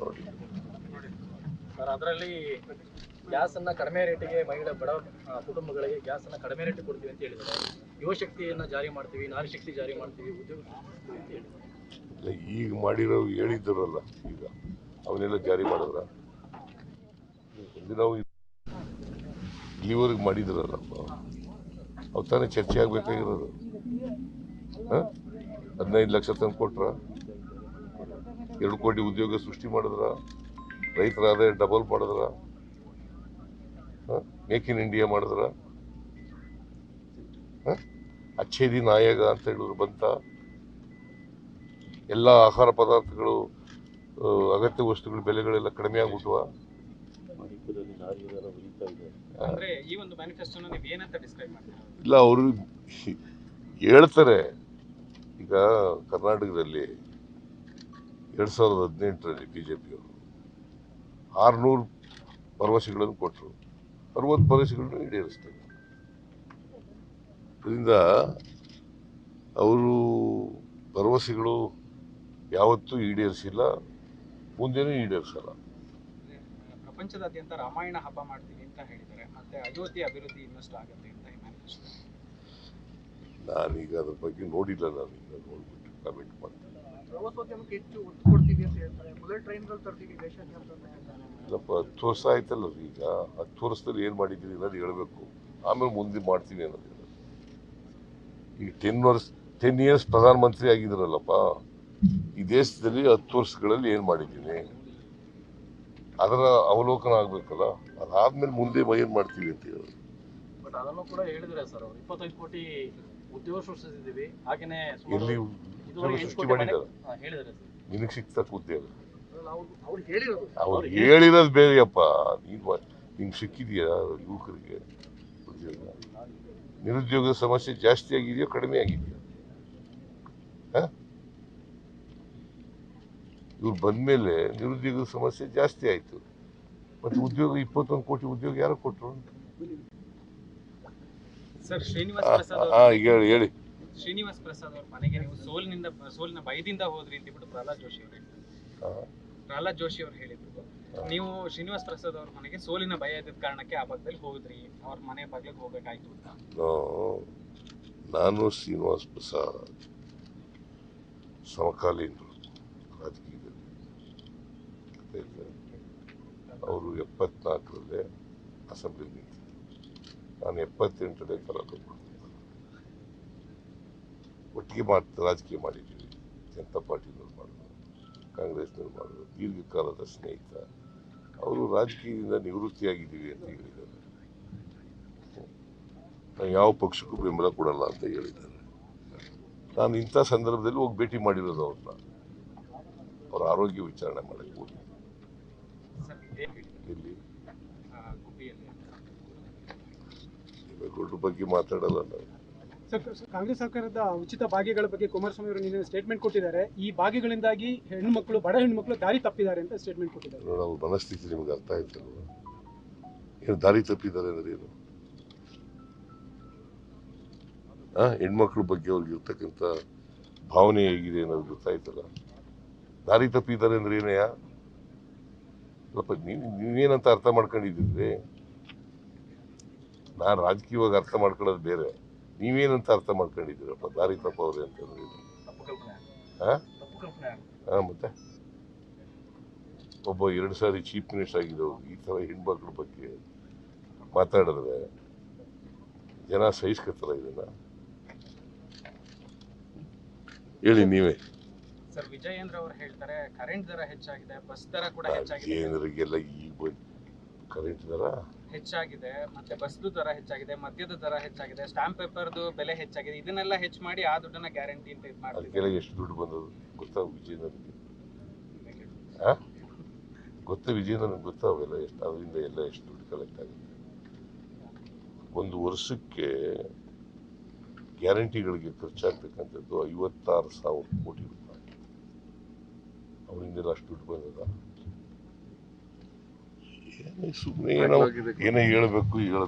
ನೋಡಿ ಸರ್, ಅದರಲ್ಲಿ ಗ್ಯಾಸ್ ಅನ್ನ ಕಡಿಮೆ ರೇಟಿಗೆ ಮಹಿಳೆ ಬಡ ಕುಟುಂಬಗಳಿಗೆ ಗ್ಯಾಸ್ ಅನ್ನ ಕಡಿಮೆ ರೇಟಿಗೆ ಕೊಡ್ತೀವಿ ಅಂತ ಹೇಳಿದ್ದಾರೆ. ಯುವಶಕ್ತಿಯನ್ನ ಜಾರಿ ಮಾಡ್ತೀವಿ, ನಾರಿ ಶಕ್ತಿ ಜಾರಿ ಮಾಡ್ತೀವಿ, ಉದ್ಯೋಗ ಹೇಳಿದ್ರು ಈಗ ಮಾಡಿರೋ ಹೇಳಿದ್ರಲ್ಲ ಈಗ ಅವನ್ನೆಲ್ಲ ಜಾರಿ ಮಾಡಿದ್ರ? ನಾವು ಇಲ್ಲಿವರೆಗೆ ಮಾಡಿದ್ರಲ್ಲ ಅವು ತಾನೇ ಚರ್ಚೆ ಆಗ್ಬೇಕಾಗಿರೋದು? ಹದಿನೈದು ಲಕ್ಷ ತಂದು ಕೊಟ್ರ? ಎರಡು ಕೋಟಿ ಉದ್ಯೋಗ ಸೃಷ್ಟಿ ಮಾಡಿದ್ರ ರೈತರ ಆದಾಯ ಡಬಲ್ ಮಾಡಿದ್ರ ಮೇಕ್ ಇನ್ ಇಂಡಿಯಾ ಮಾಡಿದ್ರ ಅಚ್ಚೇದಿ ಅಚ್ಛೇದಿ ನಾಯಕ ಅಂತ ಹೇಳಿದ್ರು ಬಂತ. ಎಲ್ಲ ಆಹಾರ ಪದಾರ್ಥಗಳು ಅಗತ್ಯ ವಸ್ತುಗಳ ಬೆಲೆಗಳೆಲ್ಲ ಕಡಿಮೆ ಆಗ್ಬಿಟ್ವಾ. ಇಲ್ಲ ಅವರು ಹೇಳ್ತಾರೆ. ಈಗ ಕರ್ನಾಟಕದಲ್ಲಿ ಎರಡು ಸಾವಿರದ ಹದಿನೆಂಟರಲ್ಲಿ ಬಿ ಜೆ ಪಿಯವರು ಆರುನೂರು ಭರವಸೆಗಳನ್ನು ಕೊಟ್ಟರು. ಅರವತ್ತು ಭರವಸೆಗಳನ್ನು ಈಡೇರಿಸ್ತಾರೆ ಇದರಿಂದ ಅವರು ಭರವಸೆಗಳು ಯಾವತ್ತೂ ಈಡೇರಿಸಿಲ್ಲ ಮುಂದೆನೂ ಈಡೇರಿಸಲ್ಲ. ಪ್ರಪಂಚದಾದ್ಯಂತ ರಾಮಾಯಣ ಹಬ್ಬ ಮಾಡ್ತೀವಿ ಅಂತ ಹೇಳಿದ್ದಾರೆ. ಮತ್ತೆ ಅಯೋಧ್ಯೆ ಅಭಿವೃದ್ಧಿ ಇನ್ನಷ್ಟು ಆಗುತ್ತೆ ಅಂತ ನಾನೀಗ ಅದ್ರ ಬಗ್ಗೆ ನೋಡಿಲ್ಲ ನಾನು ಈಗ ನೋಡ್ಬಿಟ್ಟು ಕಮೆಂಟ್ ಮಾಡ್ತೀನಿ. ಪ್ರವಾಸೋದ್ಯಮಕ್ಕೆ ಹೆಚ್ಚು ಒತ್ತು ಕೊಡ್ತೀವಿ ಅಂತ ಹೇಳ್ತಾರೆ. ಬುಲೆಟ್ ಟ್ರೈನ್ಗಳು ತರ್ತೀವಿ ದೇಶಕ್ಕೆ ಅಂತ ಹೇಳ್ತಾರೆ. ಇಲ್ಲಪ್ಪ ಹತ್ತು ವರ್ಷ ಆಯ್ತಲ್ಲ ಈಗ. ಹತ್ತು ವರ್ಷದಲ್ಲಿ ಏನು ಮಾಡಿದ್ದೀರಿ ಅನ್ನೋದು ಹೇಳಬೇಕು. ಆಮೇಲೆ ಮುಂದೆ ಮಾಡ್ತೀವಿ ಅನ್ನೋದು ಈ ಈಗ ಟೆನ್ ವರ್ಷ ಟೆನ್ ಇಯರ್ಸ್ ಪ್ರಧಾನಮಂತ್ರಿ ಆಗಿದ್ರಲ್ಲಪ್ಪ ಈ ದೇಶದಲ್ಲಿ ಹತ್ತು ವರ್ಷಗಳಲ್ಲಿ ಏನು ಮಾಡಿದ್ದೀನಿ? ಅದರ ಅವಲೋಕನ ಆಗಬೇಕಲ್ಲ. ಅದಾದ್ಮೇಲೆ ಮುಂದೆ ಏನು ಮಾಡ್ತೀವಿ ಅಂತ ಹೇಳೋದು. ಬಟ್ ಅದನ್ನು ಕೂಡ ಹೇಳಿದ್ರೆ ಸರ್ ಅವರು. ಇಪ್ಪತ್ತೈದು ಕೋಟಿ ಉದ್ಯೋಗ ಸೃಷ್ಟಿಸಿದ್ದೀವಿ. ಹಾಗೇನೆ ಸುಮಾರು ಎಲ್ಲಿ ನಿನಗೆ ಸಿಗ್ತಕ್ಕ ಉದ್ಯೋಗ ಅವ್ರು ಹೇಳಿರೋದು. ಬೇರೆಯಪ್ಪ ನೀನು ನಿಂಗೆ ಸಿಕ್ಕಿದೆಯಾ ಯುವಕರಿಗೆ? ಉದ್ಯೋಗ. ನಿರುದ್ಯೋಗದ ಸಮಸ್ಯೆ ಜಾಸ್ತಿ ಆಗಿದೆಯೋ ಕಡಿಮೆ ಆಗಿದೆಯೋ? ಇವ್ರು ಬಂದ್ಮೇಲೆ ನಿರುದ್ಯೋಗದ ಸಮಸ್ಯೆ ಜಾಸ್ತಿ ಆಯ್ತು. ಮತ್ತೆ ಉದ್ಯೋಗ ಇಪ್ಪತ್ತೊಂದು ಕೋಟಿ ಉದ್ಯೋಗ ಯಾರು ಕೊಟ್ಟರು ಸರ್ ಶ್ರೀನಿವಾಸ್ ಪ್ರಸಾದ್ ಹಾ ಹೇಳಿ ಹೇಳಿ. ಶ್ರೀನಿವಾಸ್ ಪ್ರಸಾದ್ ಅವ್ರ ಮನೆಗೆ ನೀವು ಸೋಲಿನಿಂದ ಸೋಲಿನ ಭಯದಿಂದ ಹೋದ್ರಿ ಅಂತ ಬಿಟ್ಟು ಪ್ರಹ್ಲಾದ್ ಜೋಶಿ ಅವರು ಹೇಳಿದ್ರು. ಪ್ರಹ್ಲಾದ್ ಜೋಶಿ ಅವರು ಹೇಳಿದ್ರು. ನೀವು ಶ್ರೀನಿವಾಸ್ ಪ್ರಸಾದ್ ಅವ್ರ ಮನೆಗೆ ಸೋಲಿನ ಭಯ ಇದ್ದ ಕಾರಣಕ್ಕೆ ಆ ಭಾಗದಲ್ಲಿ ಹೋದ್ರಿ ಅವ್ರ ಮನೆ ಬಾಗ್ಲಿಗೆ ಹೋಗ್ಬೇಕಾಯ್ತು ಅಂತ. ನಾನು ಶ್ರೀನಿವಾಸ್ ಪ್ರಸಾದ್ ಸಮಕಾಲೀನರು ರಾಜಕೀಯದಲ್ಲಿ? ಅವರು ಎಪ್ಪತ್ನಾಲ್ಕರಲ್ಲೇ ಅಸೆಂಬ್ಲಿ ನಿಂತಿದ್ದರು ನಾನು ಎಪ್ಪತ್ತೆಂಟನೇ ತರಲು ಒಟ್ಟಿಗೆ ಮಾಡ್ತಾ ರಾಜಕೀಯ ಮಾಡಿದ್ದೀವಿ. ಜನತಾ ಪಾರ್ಟಿನವ್ರು ಮಾಡಿದ್ರು ಕಾಂಗ್ರೆಸ್ನವ್ರು ಮಾಡಿದ್ರು ದೀರ್ಘಕಾಲದ ಸ್ನೇಹಿತ. ಅವರು ರಾಜಕೀಯದಿಂದ ನಿವೃತ್ತಿಯಾಗಿದ್ದೀವಿ ಅಂತ ಹೇಳಿದ್ದಾರೆ. ನಾನು ಯಾವ ಪಕ್ಷಕ್ಕೂ ಬೆಂಬಲ ಕೊಡಲ್ಲ ಅಂತ ಹೇಳಿದ್ದಾರೆ. ನಾನು ಇಂಥ ಸಂದರ್ಭದಲ್ಲಿ ಹೋಗಿ ಭೇಟಿ ಮಾಡಿರೋದು ಅವ್ರನ್ನ. ಅವ್ರ ಆರೋಗ್ಯ ವಿಚಾರಣೆ ಮಾಡಕ್ಕೆ ಹೋಗಿ. ಇಲ್ಲಿ ದೇವೇಗೌಡರ ಬಗ್ಗೆ ಮಾತಾಡಲ್ಲ ನಾವು. ಕಾಂಗ್ರೆಸ್ ಸರ್ಕಾರದ ಉಚಿತ ಭಾಗ್ಯಗಳ ಬಗ್ಗೆ ಕುಮಾರಸ್ವಾಮಿ ಅವರು ನಿನ್ನೆ ಸ್ಟೇಟ್ಮೆಂಟ್ ಕೊಟ್ಟಿದ್ದಾರೆ. ಈ ಭಾಗ್ಯಗಳಿಂದಾಗಿ ಹೆಣ್ಮಕ್ಳು ಬಡ ಮಕ್ಕಳು ದಾರಿ ತಪ್ಪಿದ್ದಾರೆ ಅಂತ ಸ್ಟೇಟ್ಮೆಂಟ್ ಕೊಟ್ಟಿದ್ದಾರೆ. ನಮ್ಮ ಮನಸ್ಥಿತಿ ನಿಮ್ಗೆ ಅರ್ಥ ಆಯ್ತಲ್ವ? ಏನು ದಾರಿ ತಪ್ಪಿದ್ದಾರೆ ಆ, ಹೆಣ್ಮಕ್ಳ ಬಗ್ಗೆ ಅವ್ರಿಗೆ ಇರ್ತಕ್ಕಂಥ ಭಾವನೆ ಹೇಗಿದೆ ಅನ್ನೋದು ಗೊತ್ತಾಯ್ತಲ್ಲ. ದಾರಿ ತಪ್ಪಿದ್ದಾರೆ ಅಂದ್ರೆ ಏನಯ್ಯ? ಸ್ವಲ್ಪ ನೀವು, ನೀವೇನಂತ ಅರ್ಥ ಮಾಡ್ಕೊಂಡಿದ್ದೀರಿ ನಾನು ರಾಜಕೀಯವಾಗಿ ಅರ್ಥ ಮಾಡ್ಕೊಳ್ಳೋದು ಬೇರೆ. ನೀವೇನಂತ ಅರ್ಥ ಮಾಡ್ಕೊಂಡಿದ್ದೀರಪ್ಪ ದಾರಿ ತಪ್ಪವ್ರೆ ಅಂತಂದ್ರೆ ಹಾಂ? ಮತ್ತೆ? ಒಬ್ಬ ಎರಡು ಸಾರಿ ಚೀಫ್ ಮಿನಿಸ್ಟರ್ ಆಗಿದ್ದವ್ರು ಈ ಥರ ಹೆಣ್ಮಕ್ಳ ಬಗ್ಗೆ ಮಾತಾಡಿದ್ರೆ ಜನ ಸಹಿಸ್ಕೊತಾರ ಇದನ್ನ? ಹೇಳಿ ನೀವೇ. ಸರ್ ವಿಜಯೇಂದ್ರ ಅವರು ಹೇಳ್ತಾರೆ ಕರೆಂಟ್ ದರ ಹೆಚ್ಚಾಗಿದೆ ಬಸ್ ದರ ಕೂಡ ಹೆಚ್ಚಾಗಿದೆ. ಈಗ ಕರೆಂಟ್ ದರ? ಹೆಚ್ಚಾಗಿದೆ ಮತ್ತೆ ಬಸ್ದು ದರ ಹೆಚ್ಚಾಗಿದೆ ಮದ್ಯದ ದರ ಹೆಚ್ಚಾಗಿದೆ ಸ್ಟಾಂಪ್ ಪೇಪರ್ದು ಬೆಲೆ ಹೆಚ್ಚಾಗಿದೆ ಇದನ್ನೆಲ್ಲ ಹೆಚ್ಚು ಮಾಡಿ ಆ ದುಡ್ಡನ್ನ ಗ್ಯಾರಂಟಿ ಅಂತ ಇದು ಮಾಡ್ತಿದ್ದಾರೆ ಅದಕ್ಕೆಲ್ಲ ಎಷ್ಟು ದುಡ್ಡು ಬಂದದು ಗೊತ್ತಾ ವಿಜಯನಗರಿಗೆ ಆ? ಗೊತ್ತಾ ಗೊತ್ತಾ ಅವೆಲ್ಲ ಎಷ್ಟು ಅದರಿಂದ ಎಲ್ಲ ಎಷ್ಟು ದುಡ್ಡು ಕಲೆಕ್ಟ್ ಆಗುತ್ತೆ? ಒಂದು ವರ್ಷಕ್ಕೆ ಗ್ಯಾರಂಟಿಗಳಿಗೆ ಖರ್ಚಾಗ್ತಕ್ಕಂಥದ್ದು ಐವತ್ತಾರು ಸಾವಿರ ಕೋಟಿ ರೂಪಾಯಿ. ಅವರಿಂದೆಲ್ಲ ಅಷ್ಟು ದುಡ್ಡು ಬಂದದ? ಸುಮ್ಮನೆ ಏನೋ ಏನೇ ಹೇಳಬೇಕು ಹೇಳ